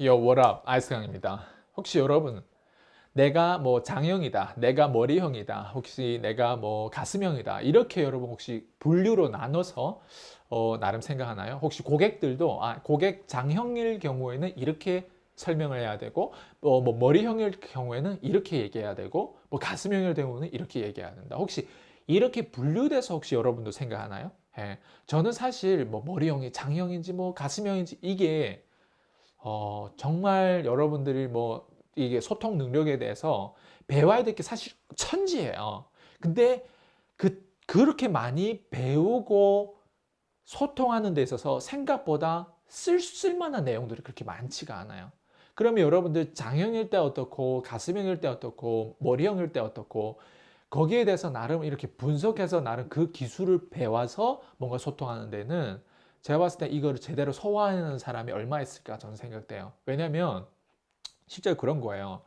What up? 아이스강입니다. 혹시 여러분, 내가 뭐 장형이다, 내가 머리형이다, 혹시 내가 뭐 가슴형이다, 이렇게 여러분 혹시 분류로 나눠서 어, 나름 생각하나요? 혹시 고객들도 아, 고객 장형일 경우에는 이렇게 설명을 해야 되고, 어, 뭐 머리형일 경우에는 이렇게 얘기해야 되고, 뭐 가슴형일 경우는 이렇게 얘기해야 된다. 혹시 이렇게 분류돼서 혹시 여러분도 생각하나요? 예, 저는 사실 뭐 머리형이 장형인지 뭐 가슴형인지 이게 어, 정말 여러분들이 뭐 이게 소통 능력에 대해서 배워야 될 게 사실 천지예요. 근데 그, 그렇게 많이 배우고 소통하는 데 있어서 생각보다 쓸, 쓸만한 내용들이 그렇게 많지가 않아요. 그러면 여러분들 장형일 때 어떻고, 가슴형일 때 어떻고, 머리형일 때 어떻고, 거기에 대해서 나름 이렇게 분석해서 나름 그 기술을 배워서 뭔가 소통하는 데는 제가 봤을 때 이거를 제대로 소화하는 사람이 얼마 있을까 저는 생각돼요. 왜냐면 실제로 그런 거예요.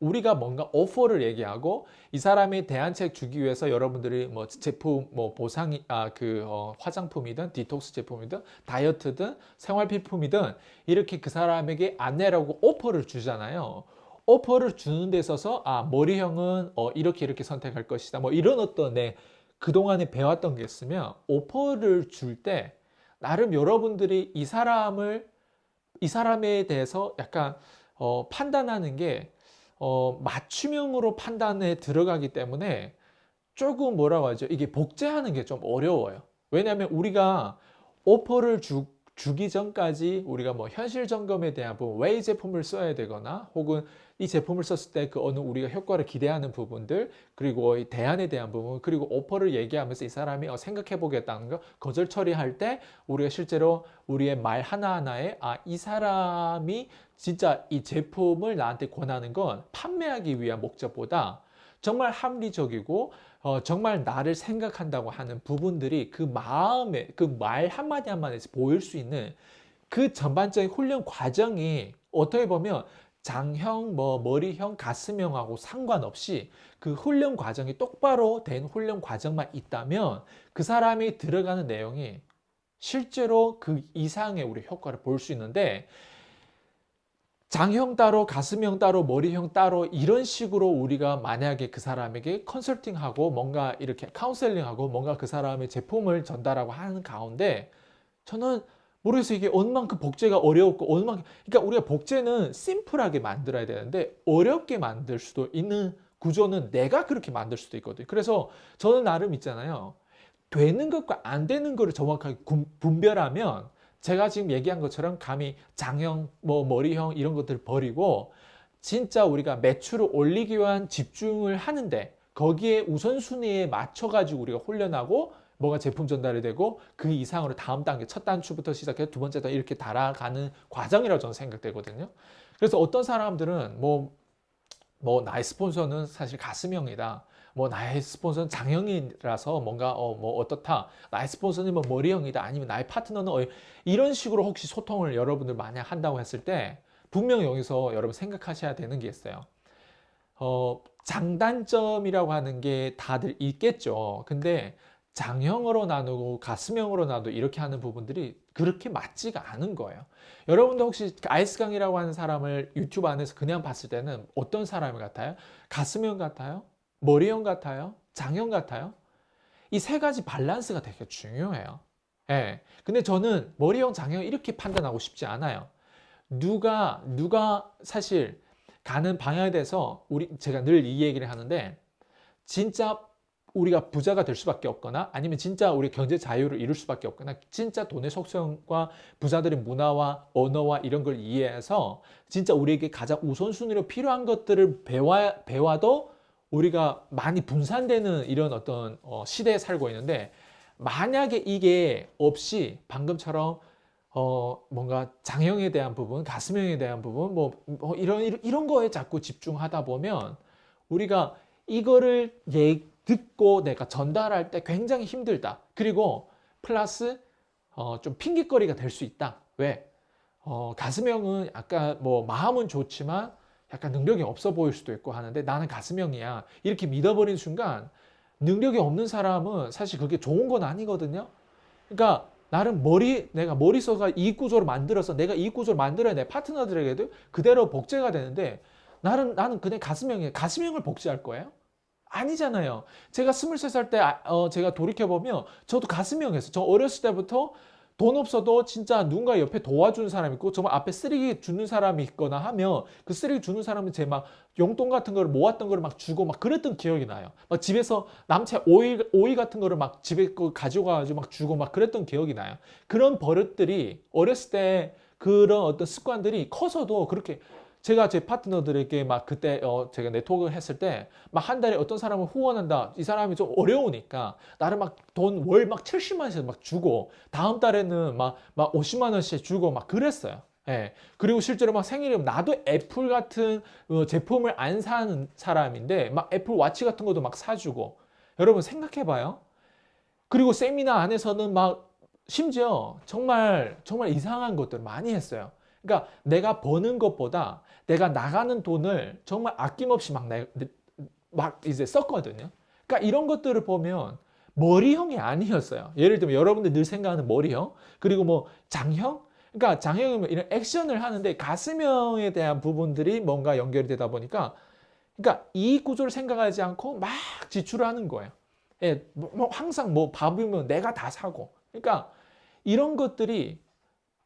우리가 뭔가 오퍼를 얘기하고 이 사람이 대안책 주기 위해서 여러분들이 뭐 제품 뭐 보상이 아그 어, 화장품이든 디톡스 제품이든 다이어트든 생활필품이든 이렇게 그 사람에게 안내라고 오퍼를 주잖아요. 오퍼를 주는 데 있어서 아 머리형은 어, 이렇게 이렇게 선택할 것이다. 뭐 이런 어떤 내 그동안에 배웠던 게 있으면 오퍼를 줄 때 나름 여러분들이 이 사람을 이 사람에 대해서 약간 어, 판단하는 게 어, 맞춤형으로 판단에 들어가기 때문에 조금 뭐라고 하죠? 이게 복제하는 게 좀 어려워요. 왜냐하면 우리가 오퍼를 주, 주기 전까지 우리가 뭐 현실 점검에 대한 부분, 왜 이 제품을 써야 되거나 혹은 이 제품을 썼을 때 그 어느 우리가 효과를 기대하는 부분들 그리고 이 대안에 대한 부분 그리고 오퍼를 얘기하면서 이 사람이 어, 생각해 보겠다는 거 거절 처리할 때 우리가 실제로 우리의 말 하나하나에 아 이 사람이 진짜 이 제품을 나한테 권하는 건 판매하기 위한 목적보다 정말 합리적이고 어, 정말 나를 생각한다고 하는 부분들이 그 마음에 그 말 한마디 한마디에서 보일 수 있는 그 전반적인 훈련 과정이 어떻게 보면 장형, 뭐 머리형, 가슴형하고 상관없이 그 훈련 과정이 똑바로 된 훈련 과정만 있다면 그 사람이 들어가는 내용이 실제로 그 이상의 우리 효과를 볼 수 있는데 장형 따로, 가슴형 따로, 머리형 따로 이런 식으로 우리가 만약에 그 사람에게 컨설팅하고 뭔가 이렇게 카운셀링하고 뭔가 그 사람의 제품을 전달하고 하는 가운데 저는 모르겠어요. 이게 얼만큼 복제가 어려웠고 얼만큼 그러니까 우리가 복제는 심플하게 만들어야 되는데 어렵게 만들 수도 있는 구조는 내가 그렇게 만들 수도 있거든요. 그래서 저는 나름 있잖아요. 되는 것과 안 되는 것을 정확하게 분별하면 제가 지금 얘기한 것처럼 감히 장형, 뭐 머리형 이런 것들 버리고 진짜 우리가 매출을 올리기 위한 집중을 하는데 거기에 우선순위에 맞춰가지고 우리가 훈련하고 뭐가 제품 전달이 되고 그 이상으로 다음 단계 첫 단추부터 시작해서 두 번째 단 이렇게 달아가는 과정이라고 저는 생각되거든요. 그래서 어떤 사람들은 뭐, 뭐 나의 스폰서는 사실 가슴형이다. 뭐 나의 스폰서는 장형이라서 뭔가 어 뭐 어떻다 나의 스폰서는 뭐 머리형이다 아니면 나의 파트너는 어 이런 식으로 혹시 소통을 여러분들 만약 한다고 했을 때 분명히 여기서 여러분 생각하셔야 되는 게 있어요. 어 장단점이라고 하는 게 다들 있겠죠. 근데 장형으로 나누고 가슴형으로 나누고 이렇게 하는 부분들이 그렇게 맞지가 않은 거예요. 여러분도 혹시 아이스강이라고 하는 사람을 유튜브 안에서 그냥 봤을 때는 어떤 사람 같아요? 가슴형 같아요? 머리형 같아요? 장형 같아요? 이 세 가지 밸런스가 되게 중요해요. 예. 근데 저는 머리형, 장형 이렇게 판단하고 싶지 않아요. 누가, 누가 사실 가는 방향에 대해서 우리, 제가 늘 이 얘기를 하는데, 진짜 우리가 부자가 될 수밖에 없거나 아니면 진짜 우리 경제 자유를 이룰 수밖에 없거나 진짜 돈의 속성과 부자들의 문화와 언어와 이런 걸 이해해서 진짜 우리에게 가장 우선순위로 필요한 것들을 배워, 배워도 우리가 많이 분산되는 이런 어떤 어, 시대에 살고 있는데 만약에 이게 없이 방금처럼 어 뭔가 장형에 대한 부분, 가슴형에 대한 부분 뭐, 뭐 이런 이런 거에 자꾸 집중하다 보면 우리가 이거를 예, 듣고 내가 전달할 때 굉장히 힘들다. 그리고 플러스 어, 좀 핑계거리가 될 수 있다. 왜? 어, 가슴형은 아까 뭐 마음은 좋지만 약간 능력이 없어 보일 수도 있고 하는데 나는 가슴형이야. 이렇게 믿어버린 순간 능력이 없는 사람은 사실 그게 좋은 건 아니거든요. 그러니까 나름 머리 내가 머릿속가 이익 구조를 만들어서 내가 이익 구조를 만들어야 내 파트너들에게도 그대로 복제가 되는데 나는 나는 그냥 가슴형이에요. 가슴형을 복제할 거예요? 아니잖아요. 제가 23살 때 아, 어, 제가 돌이켜 보면 저도 가슴형이었어요. 저 어렸을 때부터 돈 없어도 진짜 누군가 옆에 도와주는 사람이 있고 정말 앞에 쓰레기 주는 사람이 있거나 하면 그 쓰레기 주는 사람은 제 막 용돈 같은 거를 모았던 거를 막 주고 막 그랬던 기억이 나요. 막 집에서 남체 오이 오이 같은 거를 막 집에 거 가지고 가지고 막 주고 막 그랬던 기억이 나요. 그런 버릇들이 어렸을 때 그런 어떤 습관들이 커서도 그렇게 제가 제 파트너들에게 막 그때 어 제가 네트워크를 했을 때 막 한 달에 어떤 사람을 후원한다 이 사람이 좀 어려우니까 나를 막 돈 월 막 70만 원씩 막 주고 다음 달에는 막 막 50만 원씩 주고 막 그랬어요. 예. 그리고 실제로 막 생일에 나도 애플 같은 어, 제품을 안 사는 사람인데 막 애플 와치 같은 것도 막 사주고 여러분 생각해 봐요. 그리고 세미나 안에서는 막 심지어 정말 정말 이상한 것들을 많이 했어요. 그러니까 내가 버는 것보다 내가 나가는 돈을 정말 아낌없이 막, 내, 막 이제 썼거든요. 그러니까 이런 것들을 보면 머리형이 아니었어요. 예를 들면 여러분들 늘 생각하는 머리형, 그리고 뭐 장형? 그러니까 장형이면 이런 액션을 하는데 가슴형에 대한 부분들이 뭔가 연결이 되다 보니까 그러니까 이 구조를 생각하지 않고 막 지출을 하는 거예요. 예, 뭐, 뭐 항상 뭐 밥이면 내가 다 사고. 그러니까 이런 것들이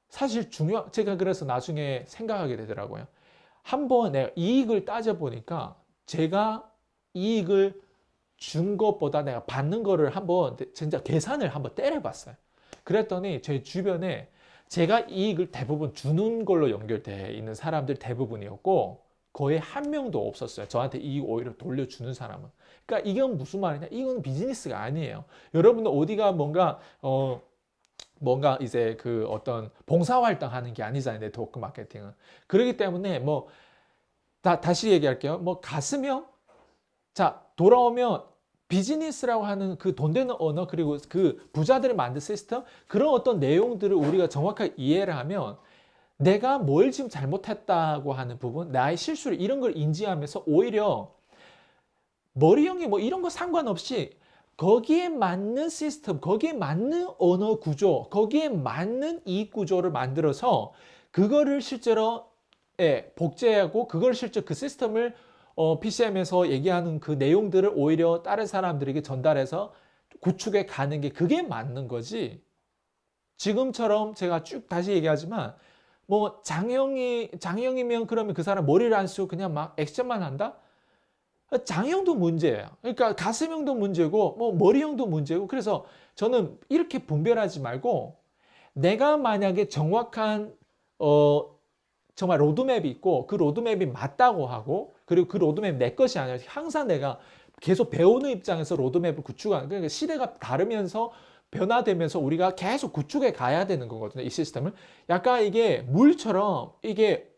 사실 중요, 제가 그래서 나중에 생각하게 되더라고요. 한번 내가 이익을 따져보니까 제가 이익을 준 것보다 내가 받는 거를 한번 진짜 계산을 한번 때려봤어요. 그랬더니 제 주변에 제가 이익을 대부분 주는 걸로 연결돼 있는 사람들 대부분이었고 거의 한 명도 없었어요. 저한테 이익 오히려 돌려주는 사람은. 그러니까 이건 무슨 말이냐? 이건 비즈니스가 아니에요. 여러분들 어디가 뭔가 어 뭔가 이제 그 어떤 봉사활동 하는 게 아니잖아요. 네트워크 마케팅은. 그렇기 때문에 뭐, 다, 다시 얘기할게요. 뭐, 가슴형? 자, 돌아오면 비즈니스라고 하는 그 돈 되는 언어, 그리고 그 부자들이 만든 시스템, 그런 어떤 내용들을 우리가 정확하게 이해를 하면 내가 뭘 지금 잘못했다고 하는 부분, 나의 실수를 이런 걸 인지하면서 오히려 머리형이 뭐 이런 거 상관없이 거기에 맞는 시스템, 거기에 맞는 언어 구조, 거기에 맞는 이익 구조를 만들어서 그거를 실제로 예, 복제하고 그걸 실제 그 시스템을 어, PCM에서 얘기하는 그 내용들을 오히려 다른 사람들에게 전달해서 구축해 가는 게 그게 맞는 거지. 지금처럼 제가 쭉 다시 얘기하지만 뭐 장형이 장형이면 그러면 그 사람 머리를 안 쓰고 그냥 막 액션만 한다? 장형도 문제예요. 그러니까 가슴형도 문제고 뭐 머리형도 문제고 그래서 저는 이렇게 분별하지 말고 내가 만약에 정확한 어 정말 로드맵이 있고 그 로드맵이 맞다고 하고 그리고 그 로드맵 내 것이 아니라 항상 내가 계속 배우는 입장에서 로드맵을 구축하는 그러니까 시대가 다르면서 변화되면서 우리가 계속 구축해 가야 되는 거거든요. 이 시스템을 약간 이게 물처럼 이게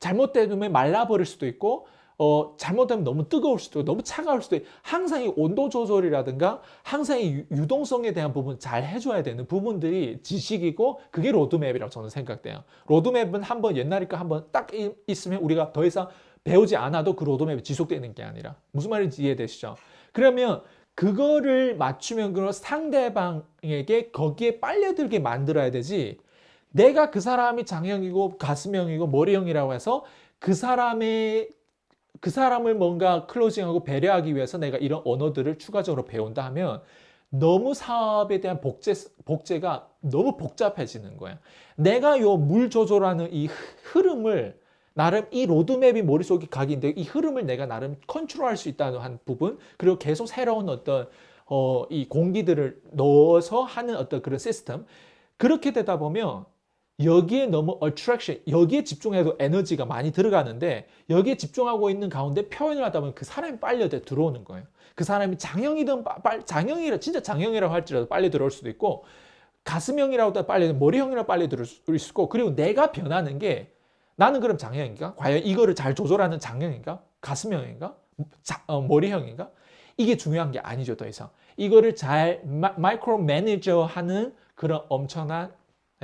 잘못되면 말라버릴 수도 있고 어, 잘못하면 너무 뜨거울 수도 있고 너무 차가울 수도 있고 항상 이 온도 조절이라든가 항상 이 유동성에 대한 부분 잘 해줘야 되는 부분들이 지식이고 그게 로드맵이라고 저는 생각돼요. 로드맵은 한번 옛날에 거 한번 딱 있으면 우리가 더 이상 배우지 않아도 그 로드맵이 지속되는 게 아니라 무슨 말인지 이해되시죠? 그러면 그거를 맞추면 그 상대방에게 거기에 빨려들게 만들어야 되지 내가 그 사람이 장형이고 가슴형이고 머리형이라고 해서 그 사람의 그 사람을 뭔가 클로징하고 배려하기 위해서 내가 이런 언어들을 추가적으로 배운다 하면 너무 사업에 대한 복제, 복제가 너무 복잡해지는 거야. 내가 요 물 조절하는 이 흐름을 나름 이 로드맵이 머릿속에 각인데 이 흐름을 내가 나름 컨트롤할 수 있다는 한 부분 그리고 계속 새로운 어떤 어, 이 공기들을 넣어서 하는 어떤 그런 시스템 그렇게 되다 보면 여기에 너무 attraction, 여기에 집중해도 에너지가 많이 들어가는데 여기에 집중하고 있는 가운데 표현을 하다 보면 그 사람이 빨려 들어오는 거예요. 그 사람이 장형이든 장형이라 진짜 장형이라고 할지라도 빨리 들어올 수도 있고 가슴형이라고 빨리 머리형이라고 빨리 들어올 수 있고 그리고 내가 변하는 게 나는 그럼 장형인가? 과연 이거를 잘 조절하는 장형인가? 가슴형인가? 자, 어, 머리형인가? 이게 중요한 게 아니죠 더 이상. 이거를 잘 마이크로 매니저 하는 그런 엄청난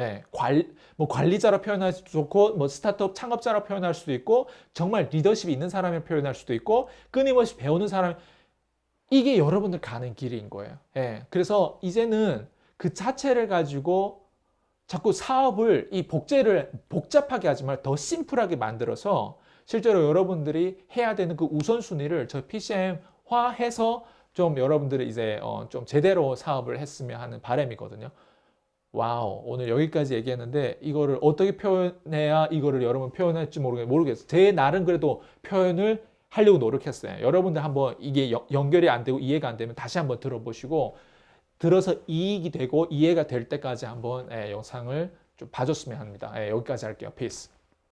예, 관, 뭐 관리자로 표현할 수도 좋고, 뭐 스타트업 창업자로 표현할 수도 있고, 정말 리더십이 있는 사람을 표현할 수도 있고, 끊임없이 배우는 사람, 이게 여러분들 가는 길인 거예요. 예, 그래서 이제는 그 자체를 가지고 자꾸 사업을 이 복제를 복잡하게 하지 말고 더 심플하게 만들어서 실제로 여러분들이 해야 되는 그 우선순위를 저 PCM화해서 좀 여러분들이 이제 어, 좀 제대로 사업을 했으면 하는 바람이거든요. 와우, 오늘 여기까지 얘기했는데 이거를 어떻게 표현해야 이거를 여러분 표현할지 모르겠, 모르겠어요. 제 나름 그래도 표현을 하려고 노력했어요. 여러분들 한번 이게 여- 연결이 안 되고 이해가 안 되면 다시 한번 들어보시고 들어서 이익이 되고 이해가 될 때까지 한번 예, 영상을 좀 봐줬으면 합니다. 예, 여기까지 할게요. 피스.